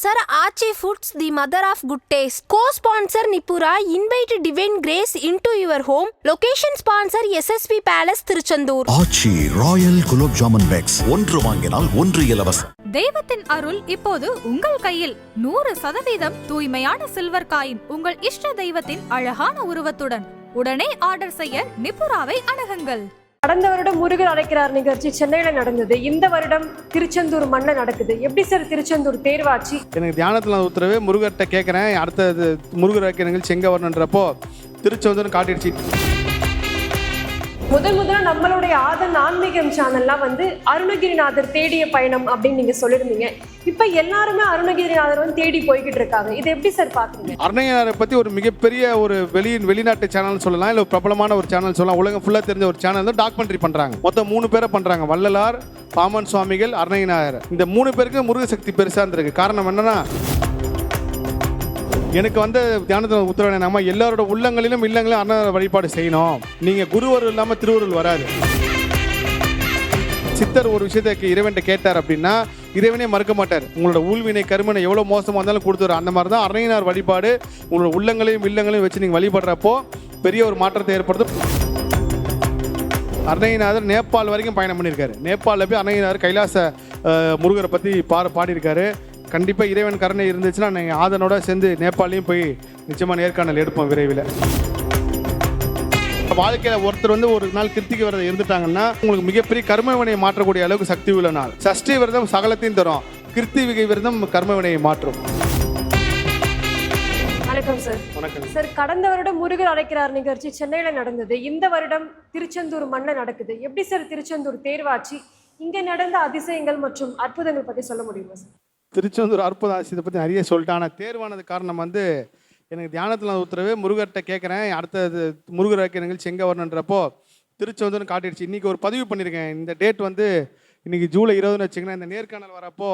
Co-sponsor Archie Foods, the mother of good taste. Co-sponsor Nipura, invite divine grace into your home. Location sponsor SSP Palace, Tiruchandur. Aachi royal gulab jamun packs ஒன்று வாங்கினால் ஒன்று இலவசம் தெய்வத்தின் அருள் இப்போது உங்கள் கையில் நூறு சதவீதம் தூய்மையான சில்வர் காயின் உங்கள் இஷ்ட தெய்வத்தின் அழகான உருவத்துடன் உடனே ஆர்டர் செய்ய நிப்புராவை அணுகுங்கள் கடந்த வருடம் முருகர் அழைக்கிறார். நிகழ்ச்சி சென்னையில நடந்தது. இந்த வருடம் திருச்செந்தூர் மண்ணை நடக்குது. எப்படி சார் திருச்செந்தூர் தேர்வாச்சு? எனக்கு தியானத்தில் உத்தரவு முருகர்கிட்ட கேட்குறேன் அடுத்தது முருகர் வைக்கிற நிகழ்ச்சி எங்கே வரணுன்றப்போ திருச்செந்தூர்னு காட்டிடுச்சு. முதல் முதல்ல நம்மளுடைய ஆதன் ஆன்மீகம் சேனல்லாம் வந்து அருணகிரிநாதர் தேடிய பயணம் அப்படின்னு நீங்க சொல்லியிருந்தீங்க. இப்ப எல்லாருமே அருணகிரிநாதர் வந்து தேடி போய்கிட்டு இருக்காங்க. இதை எப்படி சார் பாக்குறீங்க? அருணகிரிநாதரை பற்றி ஒரு மிகப்பெரிய ஒரு வெளி வெளிநாட்டு சேனல் சொல்லலாம். இல்லை ஒரு பிரபலமான ஒரு சேனல் சொல்லலாம். உலகம் ஃபுல்லாக தெரிஞ்ச ஒரு சேனல் வந்து டாக்குமெண்ட்ரி பண்ணுறாங்க மொத்தம் மூணு பேரை பண்ணுறாங்க வள்ளலார் பாமன் சுவாமிகள் அருணகிரிநாதர். இந்த மூணு பேருக்கு முருக சக்தி பெருசாக இருந்திருக்கு. காரணம் என்னன்னா எனக்கு வந்து தியானத்தில் உத்தரவு நம்ம எல்லாரோட உள்ளங்களிலும் இல்லங்களிலும் அண்ணா வழிபாடு செய்யணும். நீங்கள் குருவருள் இல்லாமல் திருவருள் வராது. சித்தர் ஒரு விஷயத்தை இறைவன்ட்ட கேட்டார் அப்படின்னா இறைவனே மறுக்க மாட்டார். உங்களோட ஊழ்வினை கருமனை எவ்வளோ மோசமாக இருந்தாலும் கொடுத்துரு அந்த மாதிரி தான் அரையினார் வழிபாடு. உங்களோட உள்ளங்களையும் இல்லங்களையும் வச்சு நீங்கள் வழிபடுறப்போ பெரிய ஒரு மாற்றத்தை ஏற்படுத்தும் அருணகிரிநாதர் நேபாள் வரைக்கும் பயணம் பண்ணியிருக்காரு. நேபாளில் போய் அருணகிரிநாதர் கைலாச முருகரை பற்றி பாட பாடியிருக்காரு. கண்டிப்பாக இறைவன் கருணை இருந்துச்சுன்னா நீங்கள் ஆதனோட சேர்ந்து நேபாளையும் போய் நிச்சயமாக நேர்காணல் எடுப்போம் விரைவில். வாழ்க்கையில் ஒருத்தர் வந்து ஒரு நாள் கிருத்திகை விரதம் இருந்துட்டாங்கன்னா உங்களுக்கு மிகப்பெரிய கர்ம வினையை மாற்றக்கூடிய அளவுக்கு சக்தி உள்ள நாள். சஷ்டி விரதம் சகலத்தையும் தரும். கிருத்திகை விரதம் கர்ம வினையை மாற்றும். வணக்கம் சார். வணக்கம். சார் கடந்த வருடம் முருகர் அழைக்கிறார் நிகழ்ச்சி சென்னையில நடந்தது. இந்த வருடம் திருச்செந்தூர் மண்ணில் நடக்குது. எப்படி சார் திருச்செந்தூர் தேர்வாச்சு? இங்க நடந்த அதிசயங்கள் மற்றும் அற்புதங்கள் பத்தி சொல்ல முடியுமா சார்? திருச்செந்தூர் அற்புத ஆசியத்தை பற்றி நிறைய சொல்லிட்டேன். ஆனால் தேர்வானது காரணம் வந்து எனக்கு தியானத்தில் உத்தரவு முருகர்கிட்ட கேட்குறேன் அடுத்தது முருகர் வைக்கிற நிகழ்ச்சி எங்கே வரணுன்றப்போ திருச்செந்தூர்னு காட்டிடுச்சு. இன்றைக்கி ஒரு பதிவு பண்ணியிருக்கேன் இந்த டேட் வந்து இன்றைக்கி ஜூலை இருபதுன்னு வச்சுங்கன்னா இந்த நேர்காணல் வரப்போ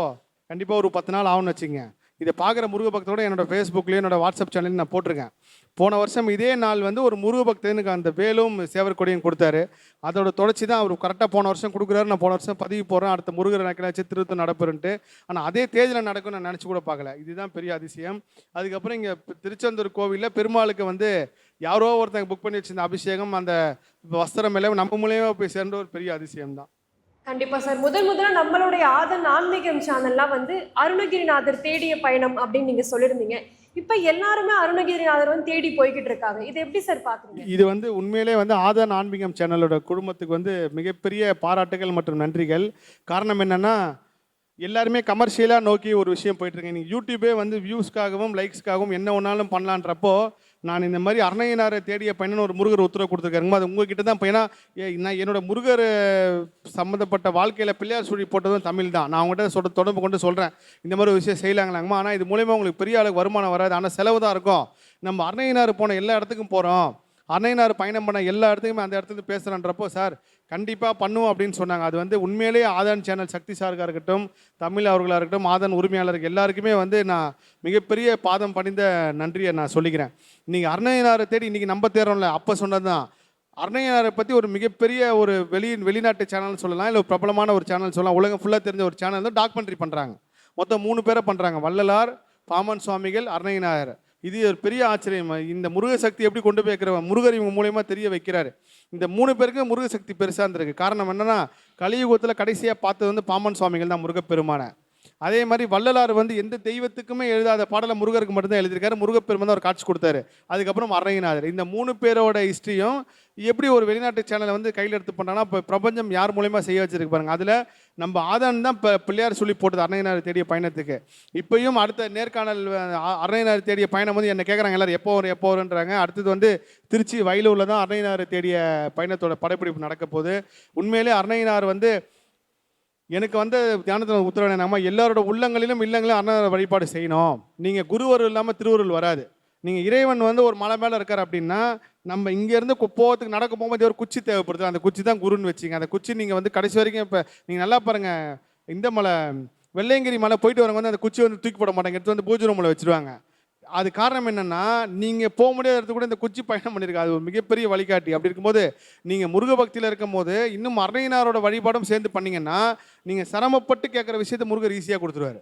கண்டிப்பாக ஒரு பத்து நாள் ஆகும்னு வச்சுங்க இதை பார்க்குற முருக பக்தரோட என்னோட ஃபேஸ்புக்லேயும் என்னோட வாட்ஸ்அப் சேனல்லையும் நான் போட்டிருக்கேன். போன வருஷம் இதே நாள் வந்து ஒரு முருக பக்தனுக்கு அந்த வேலும் சேவர் கொடியும் கொடுத்தாரு. அதோட தொடர்ச்சி தான் அவர் கரெக்டாக போன வருஷம் கொடுக்குறாரு. நான் போன வருஷம் பதிவு போகிறேன் அடுத்த முருகர் நக்கலாச்சு திருத்தம் நடப்புன்ட்டு ஆனால் அதே தேதியில் நடக்கும் நான் நினச்சி கூட பார்க்கல. இதுதான் பெரிய அதிசயம். அதுக்கப்புறம் இங்கே திருச்செந்தூர் கோவிலில் பெருமாளுக்கு வந்து யாரோ ஒருத்தங்க புக் பண்ணி வச்சிருந்த அபிஷேகம் அந்த வஸ்திரம் எல்லாம் நம்ம மூலியமா போய் சேர்ந்த ஒரு பெரிய அதிசயம் தான் கண்டிப்பாக சார். முதல் முதல்ல நம்மளுடைய ஆதன் ஆன்மீகம் சேனல்லாம் வந்து அருணகிரிநாதர் தேடிய பயணம் அப்படின்னு நீங்கள் சொல்லியிருந்தீங்க. இப்போ எல்லாருமே அருணகிரிநாதர் வந்து தேடி போய்கிட்டு இருக்காங்க. இது எப்படி சார் பார்க்குறீங்க இது வந்து உண்மையிலே வந்து ஆதன் ஆன்மீகம் சேனலோட குடும்பத்துக்கு வந்து மிகப்பெரிய பாராட்டுகள் மற்றும் நன்றிகள். காரணம் என்னென்னா எல்லாருமே கமர்ஷியலாக நோக்கி ஒரு விஷயம் போயிட்டுருக்கேன் நீங்கள் யூடியூபே வந்து வியூஸ்க்காகவும் லைக்ஸ்க்காகவும் என்ன ஒன்றாலும் பண்ணலான்றப்போ நான் இந்த மாதிரி அருணையனாரை தேடிய பையன் ஒரு முருகர் உத்தரவு கொடுத்துருக்காருங்க அது உங்ககிட்ட தான் பையனா ஏ, நான் என்னோட முருகர் சம்மந்தப்பட்ட வாழ்க்கையில் பிள்ளையார் சுழி போட்டதும் தமிழ் தான். நான் அவங்ககிட்ட சொல்ல தொடர்பு கொண்டு சொல்கிறேன் இந்த மாதிரி ஒரு விஷயம் செய்யலாங்களாங்கம்மா. ஆனால் இது மூலயமா உங்களுக்கு பெரிய அளவுக்கு வருமானம் வராது. ஆனால் செலவு தான் இருக்கும். நம்ம அருணையனார் போன எல்லா இடத்துக்கும் போகிறோம் அன்னையனார் பயணம் பண்ண எல்லா இடத்துக்குமே அந்த இடத்துல பேசுகிறன்றப்போ சார் கண்டிப்பாக பண்ணுவோம் அப்படின்னு சொன்னாங்க. அது வந்து உண்மையிலேயே ஆதான் சேனல் சக்தி சாருக்காக இருக்கட்டும் தமிழ் அவர்களாக இருக்கட்டும் ஆதான் உரிமையாளருக்கு எல்லாருக்குமே வந்து நான் மிகப்பெரிய பாதம் பணிந்த நன்றியை நான் சொல்லிக்கிறேன். நீங்கள் அருணையனாரை தேடி இன்றைக்கி நம்ப தேர்றோம்ல அப்போ சொன்னது தான் அருணையனாரை பற்றி ஒரு மிகப்பெரிய ஒரு வெளி வெளிநாட்டு சேனல் சொல்லலாம் இல்லை ஒரு பிரபலமான ஒரு சேனல் சொல்லலாம். உலகம் ஃபுல்லாக தெரிஞ்ச ஒரு சேனல் வந்து டாக்குமெண்ட்ரி பண்ணுறாங்க மொத்தம் மூணு பேரை பண்ணுறாங்க வள்ளலார் பாமன் சுவாமிகள் அருணையனார் இது ஒரு பெரிய ஆச்சரியம். இந்த முருக சக்தி எப்படி கொண்டு போய் முருகர் இவங்க மூலயமா தெரிய வைக்கிறாரு. இந்த மூணு பேருக்கு முருக சக்தி பெருசாக இருந்திருக்கு. காரணம் என்னன்னா கலியுகத்தில் கடைசியாக பார்த்தது வந்து பாமன் சுவாமிகள் தான் முருகப்பெருமானை. அதே மாதிரி வள்ளலார் வந்து எந்த தெய்வத்துக்குமே எழுதாத பாடலை முருகருக்கு மட்டும்தான் எழுதியிருக்காரு. முருகப்பெருமை தான் ஒரு காட்சி கொடுத்தாரு. அதுக்கப்புறம் அரங்கநாதர். இந்த மூணு பேரோட ஹிஸ்ட்ரியும் எப்படி ஒரு வெளிநாட்டு சேனலை வந்து கையில் எடுத்து பண்ணாங்கன்னா இப்போ பிரபஞ்சம் யார் மூலயமா செய்ய வச்சிருக்கு பாருங்க. அதில் நம்ம ஆதான் தான் இப்போ பிள்ளையார் சொல்லி போட்டது அரணையனார் தேடிய பயணத்துக்கு. இப்பயும் அடுத்த நேர்காணல் அரணையனார் தேடிய பயணம் வந்து என்ன கேட்குறாங்க எல்லாரும் எப்போ வரும் எப்போ வருன்றாங்க அடுத்தது வந்து திருச்சி வயலூரில் தான் அரணையனார் தேடிய பயணத்தோட படப்பிடிப்பு நடக்க போகுது. உண்மையிலே அருணகிரிநாதர் வந்து எனக்கு வந்து தியானத்தில் உத்தரவு நம்ம எல்லாரோட உள்ளங்களிலும் இல்லங்களிலும் அண்ணன் வழிபாடு செய்யணும். நீங்கள் குருவருள் இல்லாமல் திருவருள் வராது. நீங்கள் இறைவன் வந்து ஒரு மலை மேலே இருக்கார் அப்படின்னா நம்ம இங்கேருந்து போகிறதுக்கு நடக்க போகும்போது ஒரு குச்சி தேவைப்படுது. அந்த குச்சி தான் குருன்னு வச்சிங்க அந்த குச்சி நீங்கள் வந்து கடைசி வரைக்கும் இப்போ நீங்கள் நல்லா பாருங்கள் இந்த மலை வெள்ளையங்கிரி மலை போயிட்டு வரவங்க வந்து அந்த குச்சி வந்து தூக்கி போட மாட்டாங்க. எடுத்து வந்து பூஜை ரூமில் வச்சுருவாங்க. அது காரணம் என்னென்னா நீங்கள் போக முடியாத இடத்துக்கு கூட இந்த குச்சி பயணம் பண்ணியிருக்கு அது ஒரு மிகப்பெரிய வழிகாட்டி. அப்படி இருக்கும்போது நீங்கள் முருக பக்தியில் இருக்கும்போது இன்னும் அருணையினாரோட வழிபாடும் சேர்ந்து பண்ணிங்கன்னா நீங்கள் சிரமப்பட்டு கேட்குற விஷயத்தை முருகர் ஈஸியாக கொடுத்துருவாரு.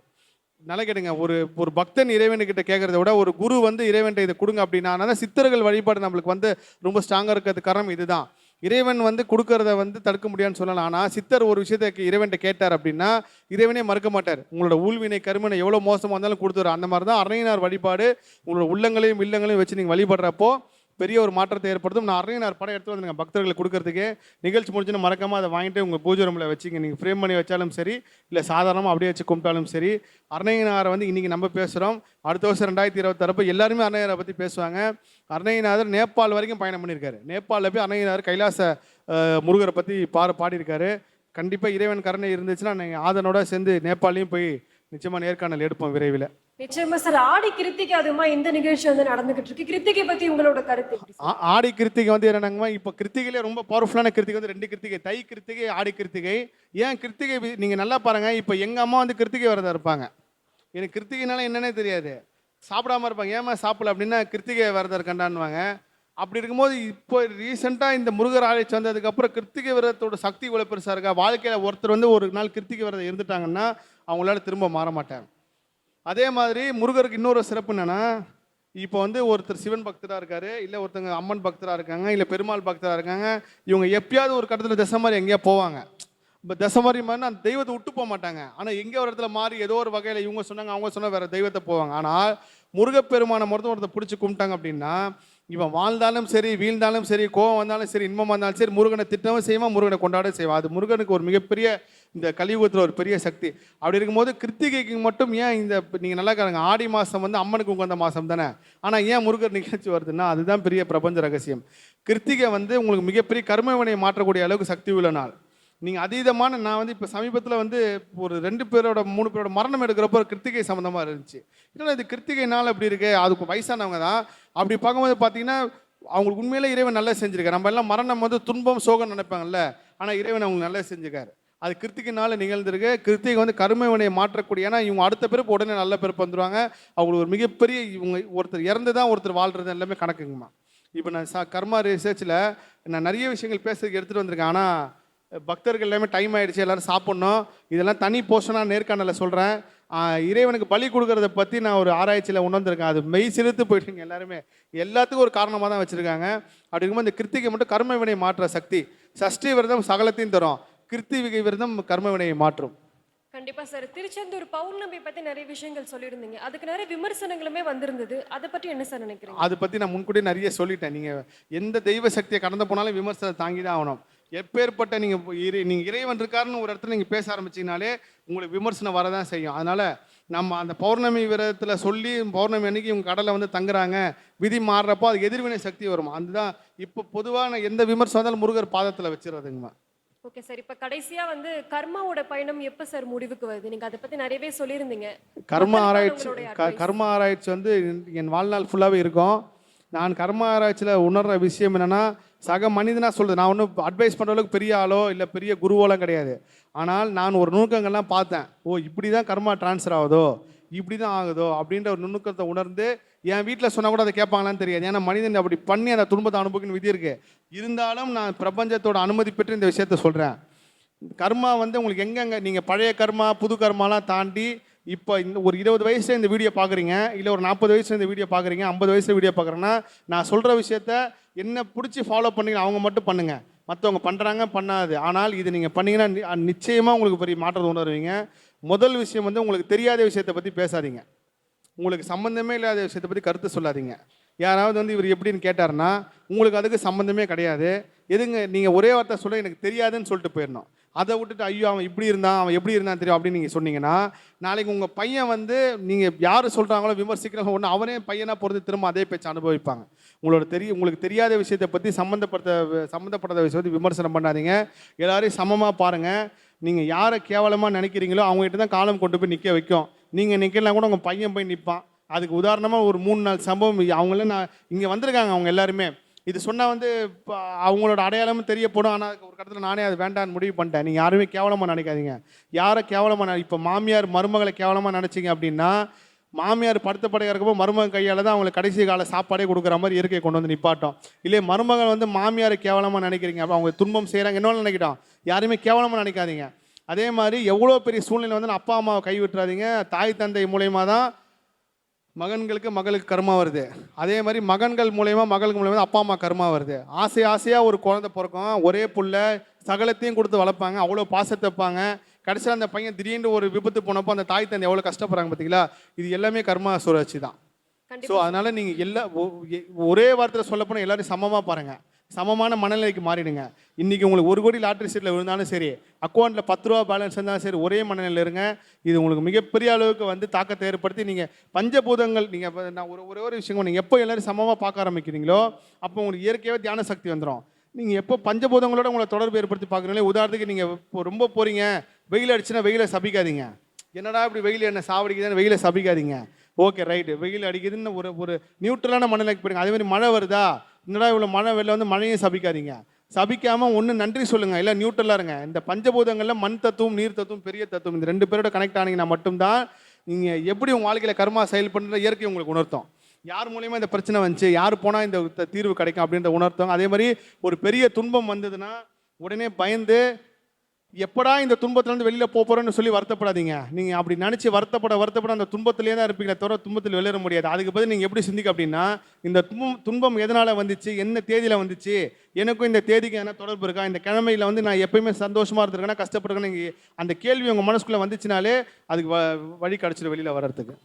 நல்ல கேட்டுங்க. ஒரு ஒரு பக்தன் இறைவன்கிட்ட கேட்குறத விட ஒரு குரு வந்து இறைவன்கிட்ட இதை கொடுங்க அப்படின்னா சித்தர்கள் வழிபாடு நம்மளுக்கு வந்து ரொம்ப ஸ்ட்ராங்காக இருக்கிறது காரணம் இதுதான். இறைவன் வந்து கொடுக்கறத வந்து தடுக்க முடியாதுன்னு சொல்லலாம். ஆனால் சித்தர் ஒரு விஷயத்தை இறைவன்கிட்ட கேட்டார் அப்படின்னா இறைவனே மறுக்க மாட்டார். உங்களோட ஊழ்வினை கருமனை எவ்வளோ மோசமாக இருந்தாலும் கொடுத்துரு அந்த மாதிரி தான் அரையினார் வழிபாடு. உங்களோட உள்ளங்களையும் இல்லங்களையும் வச்சு நீங்கள் வழிபடுறப்போ பெரிய ஒரு மாற்றத்தை ஏற்படுத்தும். நான் அரையினார் படம் எடுத்து வந்துங்க பக்தர்களுக்கு கொடுக்கறதுக்கு. நிகழ்ச்சி முடிஞ்சுன்னு மறக்காமல் அதை வாங்கிட்டு உங்கள் பூஜை ரூமில் வச்சுங்க. நீங்கள் ஃப்ரேம் பண்ணி வச்சாலும் சரி இல்லை சாதாரணமாக அப்படியே வச்சு கும்பிட்டாலும் சரி அருணகிரிநாதரை வந்து இன்றைக்கி நம்ம பேசுகிறோம் அடுத்த வருஷம் ரெண்டாயிரத்தி இருபத்தரப்பு எல்லாருமே அருணகிரியை பற்றி பேசுவாங்க. அருணகிரிநாதர் நேபாள் வரைக்கும் பயணம் பண்ணியிருக்காரு. நேபாளில் போய் அருணகிரிநாதர் கைலாச முருகரை பற்றி பாட பாடியிருக்காரு. கண்டிப்பாக இறைவன் கருணை இருந்துச்சுன்னா நீங்கள் ஆதனோட சேர்ந்து நேபாளையும் போய் நிச்சயமாக நேர்காணல் எடுப்போம் விரைவில். நிச்சயமா சார் ஆடி கிருத்திகை அதுமா இந்த நிகழ்ச்சி வந்து நடந்துகிட்டு இருக்கு. கிருத்திகை பத்தி உங்களோட கருத்து ஆடி கிருத்திகை வந்து என்னங்க இப்போ கிருத்திகையிலே ரொம்ப பவர்ஃபுல்லான கிருத்திகை வந்து ரெண்டு கிருத்திகை. தை கிருத்திகை ஆடி கிருத்திகை. ஏன் கிருத்திகை வி- நீங்க நல்லா பாருங்க இப்போ எங்க அம்மா வந்து கிருத்திகை விரதம் இருப்பாங்க. எனக்கு கிருத்திகைனால என்னன்னே தெரியாது. சாப்பிடாம இருப்பாங்க. ஏமா சாப்பிடல அப்படின்னா கிருத்திகை விரதம் இருக்கண்டான்வாங்க அப்படி இருக்கும்போது இப்போ ரீசெண்டாக இந்த முருகர் ஆராய்ச்சி வந்ததுக்கப்புறம் கிருத்திகை விரதத்தோட சக்தி இவ்வளோ பெருசாக இருக்கா? வாழ்க்கையில் ஒருத்தர் வந்து ஒரு நாள் கிருத்திகை விரதம் இருந்துட்டாங்கன்னா அவங்களால திரும்ப மாற மாட்டாங்க அதே மாதிரி முருகருக்கு இன்னொரு சிறப்பு என்னென்னா இப்போ வந்து ஒருத்தர் சிவன் பக்தராக இருக்காரு இல்லை ஒருத்தங்க அம்மன் பக்தராக இருக்காங்க இல்லை பெருமாள் பக்தராக இருக்காங்க இவங்க எப்பயாவது ஒரு கட்டத்தில் திசை மாதிரி எங்கேயா போவாங்க. இப்போ திசை மாதிரி மாதிரி அந்த தெய்வத்தை விட்டு போக மாட்டாங்க. ஆனால் எங்கே ஒரு இடத்துல மாறி ஏதோ ஒரு வகையில் இவங்க சொன்னாங்க அவங்க சொன்னால் வேறு தெய்வத்தை போவாங்க. ஆனால் முருகப்பெருமானை மட்டும் ஒருத்தர் பிடிச்சி கும்பிட்டாங்க அப்படின்னா இவன் வாழ்ந்தாலும் சரி வீழ்ந்தாலும் சரி கோவம் வந்தாலும் சரி இன்பம் வந்தாலும் சரி முருகனை திட்டவும் செய்வான் முருகனை கொண்டாட செய்வான். அது முருகனுக்கு ஒரு மிகப்பெரிய இந்த கலியுகத்தில் ஒரு பெரிய சக்தி. அப்படி இருக்கும்போது கிருத்திகைக்கு மட்டும் ஏன் இந்த நீங்கள் நல்லா காருங்க ஆடி மாதம் வந்து அம்மனுக்கு உகந்த மாதம் தானே? ஆனால் ஏன் முருகர் நிகழ்ச்சி வருதுன்னா அதுதான் பெரிய பிரபஞ்ச ரகசியம். கிருத்திகை வந்து உங்களுக்கு மிகப்பெரிய கர்மவினையை மாற்றக்கூடிய அளவுக்கு சக்தி உள்ள நாள். நீங்கள் அதீதமான நான் வந்து இப்போ சமீபத்தில் வந்து ஒரு ரெண்டு பேரோட மூணு பேரோட மரணம் எடுக்கிறப்போ ஒரு கிருத்திகை சம்மந்தமாக இருந்துச்சு. இல்லை இது கிருத்திகை நாள் அப்படி இருக்கு? அதுக்கு வயசானவங்க தான். அப்படி பார்க்கும்போது பார்த்தீங்கன்னா அவங்களுக்கு உண்மையிலே இறைவன் நல்லா செஞ்சுருக்காரு. நம்ம எல்லாம் மரணம் வந்து துன்பம் சோகம் நினைப்பாங்கல்ல? ஆனால் இறைவன் அவங்களுக்கு நல்லா செஞ்சுருக்காரு. அது கிருத்திகை நாள் நிகழ்ந்திருக்கு. கிருத்திகை வந்து கருமை வினையை மாற்றக்கூடிய ஏன்னா இவங்க அடுத்த பிறப்பு உடனே நல்ல பிறப்பு வந்துடுவாங்க அவங்களுக்கு ஒரு மிகப்பெரிய இவங்க ஒருத்தர் இறந்து தான் ஒருத்தர் வாழ்றது எல்லாமே கணக்குங்கம்மா. இப்போ நான் சா கர்மா ரிசர்ச்சில் நான் நிறைய விஷயங்கள் பேசுறதுக்கு எடுத்துகிட்டு வந்திருக்கேன். ஆனால் பக்தர்கள் எல்லாமே டைம் ஆயிடுச்சு எல்லாரும் சாப்பிட்ணும். இதெல்லாம் தனி போர்ஷனாக நேர்காணலில் சொல்கிறேன் இறைவனுக்கு பலி கொடுக்கறத பற்றி நான் ஒரு ஆராய்ச்சியில் உணர்ந்திருக்கேன். அது மெய் சிறுத்து போயிட்டுங்க எல்லாருமே. எல்லாத்துக்கும் ஒரு காரணமாக தான் வச்சுருக்காங்க. அப்படி இருக்கும்போது இந்த கிருத்திகை மட்டும் கர்ம வினை மாற்ற சக்தி. சஷ்டி விரதம் சகலத்தையும் தரும். கிருத்திகை விரதம் கர்ம வினையை மாற்றும். கண்டிப்பா சார். திருச்செந்தூர் பௌர்ணமி பத்தி நிறைய விஷயங்கள் சொல்லியிருந்தீங்க. அதுக்கு நிறைய விமர்சனங்களுமே வந்திருந்தது. அதை பத்தி என்ன சார் நினைக்கிறீங்க? அதை பற்றி நான் முன்கூட்டியே நிறைய சொல்லிட்டேன். நீங்கள் எந்த தெய்வ சக்தியை கடந்து போனாலும் விமர்சனத்தை தாங்கி தான் ஆகணும். எப்பேற்பட்ட நீங்கள் இறை நீங்கள் இறைவன் இருக்காருன்னு ஒரு இடத்துல நீங்கள் பேச ஆரம்பிச்சீங்கனாலே உங்களுக்கு விமர்சனம் வரதான் செய்யும். அதனால் நம்ம அந்த பௌர்ணமி விரதத்தில் சொல்லி பௌர்ணமி அன்னைக்கு இவங்க கடலில் வந்து தங்குறாங்க விதி மாறுறப்போ அது எதிர்வினை சக்தி வரும். அதுதான் இப்போ பொதுவான எந்த விமர்சனம் வந்தாலும் முருகர் பாதத்தில் வச்சிடறதுங்கம்மா ஓகே சார். இப்ப கடைசியா வந்து கர்மாவோட பயணம் எப்ப சார் முடிவுக்கு வருது? நீங்க அதை பத்தி நிறையவே சொல்லியிருந்தீங்க. கர்ம ஆராய்ச்சி. கர்ம ஆராய்ச்சி வந்து என்- வாழ்நாள் ஃபுல்லாகவே இருக்கும். நான் கர்ம ஆராய்ச்சியில் உணர்ற விஷயம் என்னென்னா சக மனிதனாக சொல்லுது நான் ஒன்றும் அட்வைஸ் பண்ணுற அளவுக்கு பெரிய ஆளோ இல்லை பெரிய குருவோலாம் கிடையாது. ஆனால் நான் ஒரு நுணுக்கங்கள்லாம் பார்த்தேன். ஓ இப்படி தான் கர்மா ட்ரான்ஸ்ஃபர் ஆகுதோ? இப்படி தான் ஆகுதோ? அப்படின்ற ஒரு நுணுக்கத்தை உணர்ந்து என் வீட்டில் சொன்னால் கூட அதை கேட்பாங்களான்னு தெரியாது. ஏன்னா மனிதன் அப்படி பண்ணி அந்த துன்பத்தை அனுபவிக்கணும் விதி இருக்கு. இருந்தாலும் நான் பிரபஞ்சத்தோட அனுமதி பெற்று இந்த விஷயத்த சொல்கிறேன் கர்மா வந்து உங்களுக்கு எங்கெங்கே நீங்கள் பழைய கர்மா புது கர்மாலாம் தாண்டி இப்போ இந்த ஒரு இருபது வயசுல இந்த வீடியோ பார்க்குறீங்க இல்லை ஒரு நாற்பது வயசுல இந்த வீடியோ பார்க்குறீங்க ஐம்பது வயசுல வீடியோ பார்க்குறேன்னா நான் சொல்கிற விஷயத்த என்ன பிடிச்சி ஃபாலோ பண்ணி அவங்க மட்டும் பண்ணுங்கள் மற்றவங்க பண்ணுறாங்க பண்ணாது. ஆனால் இது நீங்கள் பண்ணிங்கன்னா நிச்சயமாக உங்களுக்கு பெரிய மாற்றத்தை உணர்வீங்க. முதல் விஷயம் வந்து உங்களுக்கு தெரியாத விஷயத்தை பற்றி பேசாதீங்க. உங்களுக்கு சம்மந்தமே இல்லாத விஷயத்தை பற்றி கருத்து சொல்லாதீங்க. யாராவது வந்து இவர் எப்படின்னு கேட்டாருன்னா உங்களுக்கு அதுக்கு சம்மந்தமே கிடையாது. எதுங்க நீங்கள் ஒரே வார்த்தை சொல்ல எனக்கு தெரியாதுன்னு சொல்லிட்டு போயிடணும். அதை விட்டுட்டு ஐயோ அவன் இப்படி இருந்தான் அவன் எப்படி இருந்தான் தெரியும் அப்படின்னு நீங்கள் சொன்னீங்கன்னா நாளைக்கு உங்கள் பையன் வந்து நீங்கள் யார் சொல்கிறாங்களோ விமர்சிக்கிறாங்க ஒன்று அவனே பையனாக பொறுத்து திரும்ப அதே பேச்சு அனுபவிப்பாங்க. உங்களோட தெரிய உங்களுக்கு தெரியாத விஷயத்தை பற்றி சம்மந்தப்படுத்த சம்மந்தப்படாத விஷயத்தை விமர்சனம் பண்ணாதீங்க. எல்லாரையும் சமமாக பாருங்கள் நீங்கள் யாரை கேவலமாக நினைக்கிறீங்களோ அவங்ககிட்ட தான் காலம் கொண்டு போய் நிற்க வைக்கும். நீங்கள் நிற்கலாம் கூட உங்கள் பையன் போய் நிற்பான் அதுக்கு உதாரணமாக ஒரு மூணு நாள் சம்பவம் அவங்கள நான் இங்கே வந்திருக்காங்க அவங்க எல்லாருமே. இது சொன்னால் வந்து இப்போ அவங்களோட அடையாளமும் தெரியப்படும். ஆனால் ஒரு கட்டத்தில் நானே அது வேண்டான்னு முடிவு பண்ணிட்டேன். நீங்கள் யாருமே கேவலமாக நினைக்காதீங்க. யாரை கேவலமாக இப்போ மாமியார் மருமகளை கேவலமாக நினச்சிங்க அப்படின்னா மாமியார் படுத்த படையாக இருக்கப்போ மருமகன் கையால் தான் அவங்களுக்கு கடைசி கால சாப்பாடே கொடுக்குற மாதிரி இயற்கை கொண்டு வந்து நிப்பாட்டும். இல்லை மருமகள் வந்து மாமியாரை கேவலமாக நினைக்கிறீங்க. அப்போ அவங்க துன்பம் செய்கிறாங்க என்ன நினைக்கிட்டோம். யாருமே கேவலமாக நினைக்காதீங்க. அதே மாதிரி எவ்வளோ பெரிய சூழ்நிலை வந்து அப்பா அம்மாவை கை விட்டுறாதீங்க தாய் தந்தை மூலயமா தான் மகன்களுக்கு மகளுக்கு கர்மா வருது. அதே மாதிரி மகன்கள் மூலயமா மகளுக்கு மூலயமா அப்பா அம்மா கர்மா வருது. ஆசை ஆசையாக ஒரு குழந்தை பிறக்கும். ஒரே புள்ள சகலத்தையும் கொடுத்து வளர்ப்பாங்க. அவ்வளோ பாசத்தை வைப்பாங்க. கடைசியில் அந்த பையன் திடீர்னு ஒரு விபத்து போனப்போ அந்த தாய் தந்தை எவ்வளோ கஷ்டப்படுறாங்க பார்த்தீங்களா இது எல்லாமே கர்மா சுழற்சி தான். ஸோ அதனால நீங்கள் எல்லா ஒரே வார்த்தையில் சொல்ல போனால் எல்லாரும் சமமாக பாருங்க. சமமான மனநிலைக்கு மாறிடுங்க. இன்றைக்கி உங்களுக்கு ஒரு கோடி லாட்ரி சீட்டில் விழுந்தாலும் சரி அக்கௌண்ட்டில் பத்து ரூபா பேலன்ஸ் இருந்தாலும் சரி ஒரே மனநிலையில் இருங்க. இது உங்களுக்கு மிகப்பெரிய அளவுக்கு வந்து தாக்கத்தை ஏற்படுத்தி நீங்கள் பஞ்சபூதங்கள் நீங்கள் நான் ஒரு ஒரே ஒரு விஷயம் நீங்கள் எப்போ எல்லோரும் சமமாக பார்க்க ஆரம்பிக்கிறீங்களோ அப்போ உங்களுக்கு இயற்கையாக தியான சக்தி வந்துடும் நீங்கள் எப்போ பஞ்சபூதங்களோட உங்களை தொடர்பு ஏற்படுத்தி பார்க்குறீங்களே உதாரணத்துக்கு நீங்கள் இப்போ ரொம்ப போகிறீங்க வெயில் அடிச்சுன்னா வெயிலை சபிக்காதீங்க. என்னடா இப்படி வெயில் என்ன சாவடிக்குதுன்னு வெயிலை சபிக்காதீங்க. ஓகே ரைட்டு வெயில் அடிக்குதுன்னு ஒரு ஒரு நியூட்ரலான மனநிலைக்கு போயிடுங்க. அதே மாதிரி மழை வருதா? என்னடா இவ்வளோ மழை வெளில வந்து மழையும் சபிக்காதீங்க. சபிக்காமல் ஒன்று நன்றி சொல்லுங்கள் இல்லை நியூட்ரலாக இருங்க. இந்த பஞ்சபூதங்களில் மண் தத்துவம் நீர் தத்துவம் பெரிய தத்துவம் இந்த ரெண்டு பேரோட கனெக்ட் ஆனீங்கன்னா மட்டும்தான் நீங்கள் எப்படி உங்கள் வாழ்க்கையில் கர்மா செயல்படுற இயற்கை உங்களுக்கு உணர்த்தும். யார் மூலியமாக இந்த பிரச்சனை வந்துச்சு? யார் போனால் இந்த த- தீர்வு கிடைக்கும் அப்படின்ற உணர்த்தும். அதே மாதிரி ஒரு பெரிய துன்பம் வந்ததுன்னா உடனே பயந்து எப்படா இந்த துன்பத்துலேருந்து வெளியில் போகிறோன்னு சொல்லி வருத்தப்படாதீங்க. நீங்கள் அப்படி நினச்சி வருத்தப்பட வருத்தப்பட அந்த துன்பத்திலே தான் இருப்பீங்களே தவிர துன்பத்தில் வெளியேற முடியாது. அதுக்கு பதில் நீங்கள் எப்படி சிந்திக்க அப்படின்னா இந்த துன்பம் துன்பம் எதனால் வந்துச்சு? என்ன தேதியில் வந்துச்சு? எனக்கும் இந்த தேதிக்கு என்ன தொடர்பு இருக்கா? இந்த கிழமையில் வந்து நான் எப்பயுமே சந்தோஷமாக இருந்திருக்கேன்னா கஷ்டப்பட்டிருக்கேன்னு நீங்கள் அந்த கேள்வி உங்கள் மனசுக்குள்ளே வந்துச்சுனாலே அதுக்கு வ- வழி கிடச்சிடும் வெளியில் வர்றதுக்கு.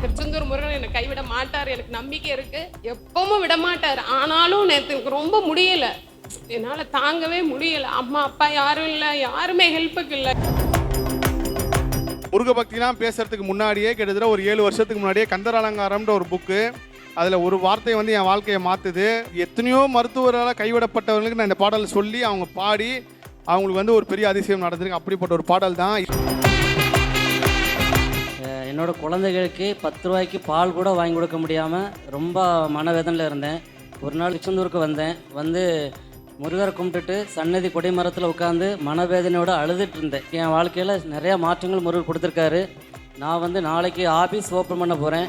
திருச்செந்தூர் முருகன் என்னை கைவிட மாட்டார். எனக்கு நம்பிக்கை இருக்குது எப்பவும் விட மாட்டார் ஆனாலும் நேற்று எனக்கு ரொம்ப முடியலை. என்னால் தாங்கவே முடியல. அம்மா அப்பா யாரும் இல்லை. யாருமே ஹெல்ப்புக்கு இல்லை. முருக பக்திலாம் பேசுறதுக்கு முன்னாடியே கிட்டத்தட்ட ஒரு ஏழு வருஷத்துக்கு முன்னாடியே கந்தராலங்காரம்ன்ற ஒரு புக்கு அதில் ஒரு வார்த்தை வந்து என் வாழ்க்கையை மாற்றுது எத்தனையோ மருத்துவரால் கைவிடப்பட்டவர்களுக்கு நான் இந்த பாடல் சொல்லி அவங்க பாடி அவங்களுக்கு வந்து ஒரு பெரிய அதிசயம் நடந்திருக்கு. அப்படிப்பட்ட ஒரு பாடல் தான். என்னோட குழந்தைகளுக்கு பத்து ரூபாய்க்கு பால் கூட வாங்கி கொடுக்க முடியாமல் ரொம்ப மனவேதனையில் இருந்தேன். ஒரு நாள் திருச்செந்தூருக்கு வந்தேன். வந்து முருகரை கும்பிட்டுட்டு சன்னதி கொடிமரத்தில் உட்காந்து மனவேதனையோட அழுதுட்டு இருந்தேன் என் வாழ்க்கையில் நிறையா மாற்றங்கள் முருகர் கொடுத்துருக்காரு. நான் வந்து நாளைக்கு ஆஃபீஸ் ஓப்பன் பண்ண போகிறேன்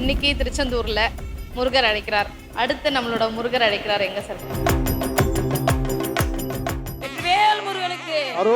இன்னைக்கு திருச்செந்தூர்ல முருகர் அழைக்கிறார். அடுத்து நம்மளோட முருகர் அழைக்கிறார் எங்க சார்? அரோ